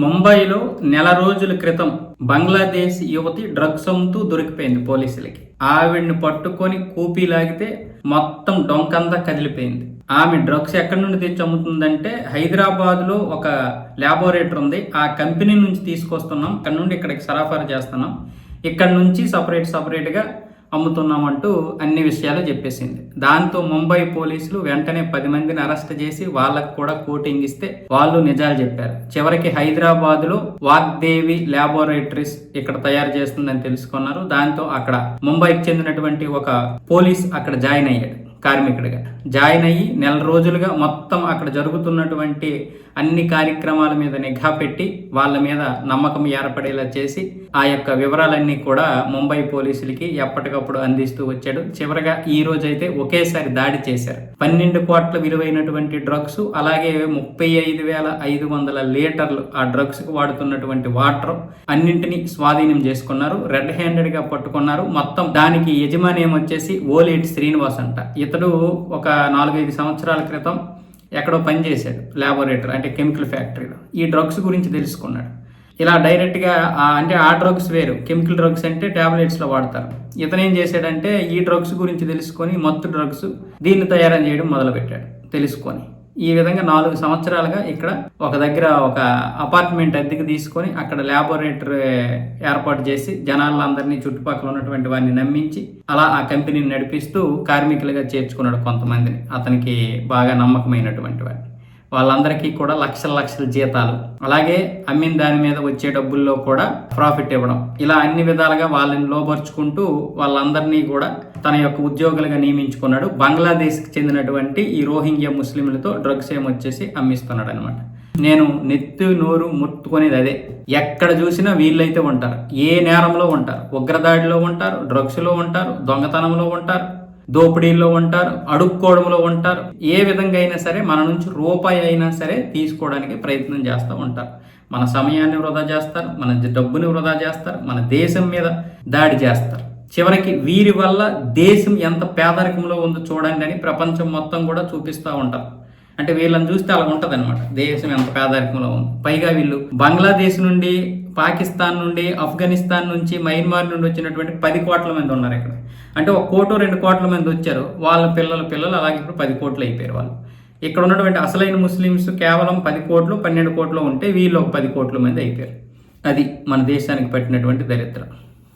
ముంబైలో నెల రోజుల క్రితం బంగ్లాదేశ్ యువతి డ్రగ్స్ అమ్ముతూ దొరికిపోయింది పోలీసులకి. ఆవిడ్ని పట్టుకొని కూపీ లాగితే మొత్తం డొంకంతా కదిలిపోయింది. ఆమె డ్రగ్స్ ఎక్కడి నుండి తెచ్చి అమ్ముతుందంటే హైదరాబాద్లో ఒక ల్యాబొరేటరీ ఉంది. ఆ కంపెనీ నుంచి తీసుకొస్తున్నాం. ఇక్కడ నుండి ఇక్కడికి సరఫరా చేస్తున్నాం. ఇక్కడ నుంచి సపరేట్ సపరేట్గా అమ్ముతున్నామంటూ అన్ని విషయాలు చెప్పేసింది. దాంతో ముంబై పోలీసులు వెంటనే పది మందిని అరెస్ట్ చేసి వాళ్ళకు కూడా కోటింగ్ ఇస్తే వాళ్ళు నిజాలు చెప్పారు. చివరికి హైదరాబాద్లో వాగ్దేవి ల్యాబొరేటరీస్ ఇక్కడ తయారు చేస్తుందని తెలుసుకున్నారు. దాంతో అక్కడ ముంబైకి చెందినటువంటి ఒక పోలీస్ అక్కడ జాయిన్ అయ్యాడు కార్మికుడిగా. జాయిన్ అయ్యి నెల రోజులుగా మొత్తం అక్కడ జరుగుతున్నటువంటి అన్ని కార్యక్రమాల మీద నిఘా పెట్టి వాళ్ళ మీద నమ్మకం ఏర్పడేలా చేసి ఆ యొక్క వివరాలన్నీ కూడా ముంబై పోలీసులకి ఎప్పటికప్పుడు అందిస్తూ వచ్చాడు. చివరగా ఈ రోజు అయితే ఒకేసారి దాడి చేశారు. పన్నెండు కోట్ల విలువైనటువంటి డ్రగ్స్ అలాగే ముప్పై ఐదు వేల ఐదు వందల లీటర్లు ఆ డ్రగ్స్కు వాడుతున్నటువంటి వాటర్ అన్నింటినీ స్వాధీనం చేసుకున్నారు. రెడ్ హ్యాండెడ్గా పట్టుకున్నారు. మొత్తం దానికి యజమాని ఏమొచ్చేసి ఓలేటి శ్రీనివాస్ అంట ఇతడు ఒక నాలుగైదు సంవత్సరాల క్రితం ఎక్కడో పనిచేశాడు ల్యాబొరేటరీ అంటే కెమికల్ ఫ్యాక్టరీలో ఈ డ్రగ్స్ గురించి తెలుసుకున్నాడు. ఇలా డైరెక్ట్గా అంటే ఆ డ్రగ్స్ వేరు. కెమికల్ డ్రగ్స్ అంటే ట్యాబ్లెట్స్లో వాడతారు. ఇతను ఏం చేశాడంటే ఈ డ్రగ్స్ గురించి తెలుసుకొని మత్తు డ్రగ్స్ దీన్ని తయారు చేయడం మొదలుపెట్టాడు. తెలుసుకొని. ఈ విధంగా నాలుగు సంవత్సరాలుగా ఇక్కడ ఒక దగ్గర ఒక అపార్ట్మెంట్ అద్దెకి తీసుకొని అక్కడ ల్యాబొరేటరీ ఏర్పాటు చేసి జనాలందరినీ చుట్టుపక్కల ఉన్నటువంటి వారిని నమ్మించి అలా ఆ కంపెనీని నడిపిస్తూ కార్మికులుగా చేర్చుకున్నాడు కొంతమందిని. అతనికి బాగా నమ్మకమైనటువంటి వాడిని వాళ్ళందరికీ కూడా లక్షల లక్షల జీతాలు. అలాగే అమ్మిన దాని మీద వచ్చే డబ్బుల్లో కూడా ప్రాఫిట్ ఇవ్వడం. ఇలా అన్ని విధాలుగా వాళ్ళని లోపరుచుకుంటూ వాళ్ళందరినీ కూడా తన యొక్క ఉద్యోగులుగా నియమించుకున్నాడు. బంగ్లాదేశ్కి చెందినటువంటి ఈ రోహింగ్యా ముస్లింలతో డ్రగ్స్ ఏమొచ్చేసి అమ్మిస్తున్నాడు అనమాట నేను నెత్తి నోరు ముట్టుకునేది అదే. ఎక్కడ చూసినా వీళ్ళైతే ఉంటారు. ఏ నేరంలో ఉంటారు? ఉగ్రదాడిలో ఉంటారు డ్రగ్స్లో ఉంటారు దొంగతనంలో ఉంటారు. దోపిడీలో ఉంటారు అడుక్కోవడంలో ఉంటారు. ఏ విధంగా అయినా సరే మన నుంచి రూపాయి అయినా సరే తీసుకోవడానికి ప్రయత్నం చేస్తూ ఉంటారు. మన సమయాన్ని వృధా చేస్తారు మన డబ్బుని వృధా చేస్తారు మన దేశం మీద దాడి చేస్తారు. చివరికి వీరి వల్ల దేశం ఎంత పేదరికంలో ఉందో చూడండి అని ప్రపంచం మొత్తం కూడా చూపిస్తూ ఉంటారు. అంటే వీళ్ళని చూస్తే అలా ఉంటుంది అనమాట దేశం ఎంత పేదరికంలో ఉంది. పైగా వీళ్ళు బంగ్లాదేశ్ నుండి పాకిస్తాన్ నుండి ఆఫ్ఘనిస్తాన్ నుంచి మయన్మార్ నుండి వచ్చినటువంటి పది కోట్ల మంది ఉన్నారు ఇక్కడ. అంటే ఒక కోటు రెండు కోట్ల మంది వచ్చారు. వాళ్ళ పిల్లల పిల్లలు అలాగే ఇప్పుడు పది కోట్లు అయిపోయారు వాళ్ళు. ఇక్కడ ఉన్నటువంటి అసలైన ముస్లిమ్స్ కేవలం పది కోట్లు పన్నెండు కోట్లు ఉంటే వీళ్ళు ఒక పది కోట్ల మంది అయిపోయారు. అది మన దేశానికి పట్టినటువంటి దరిద్రం.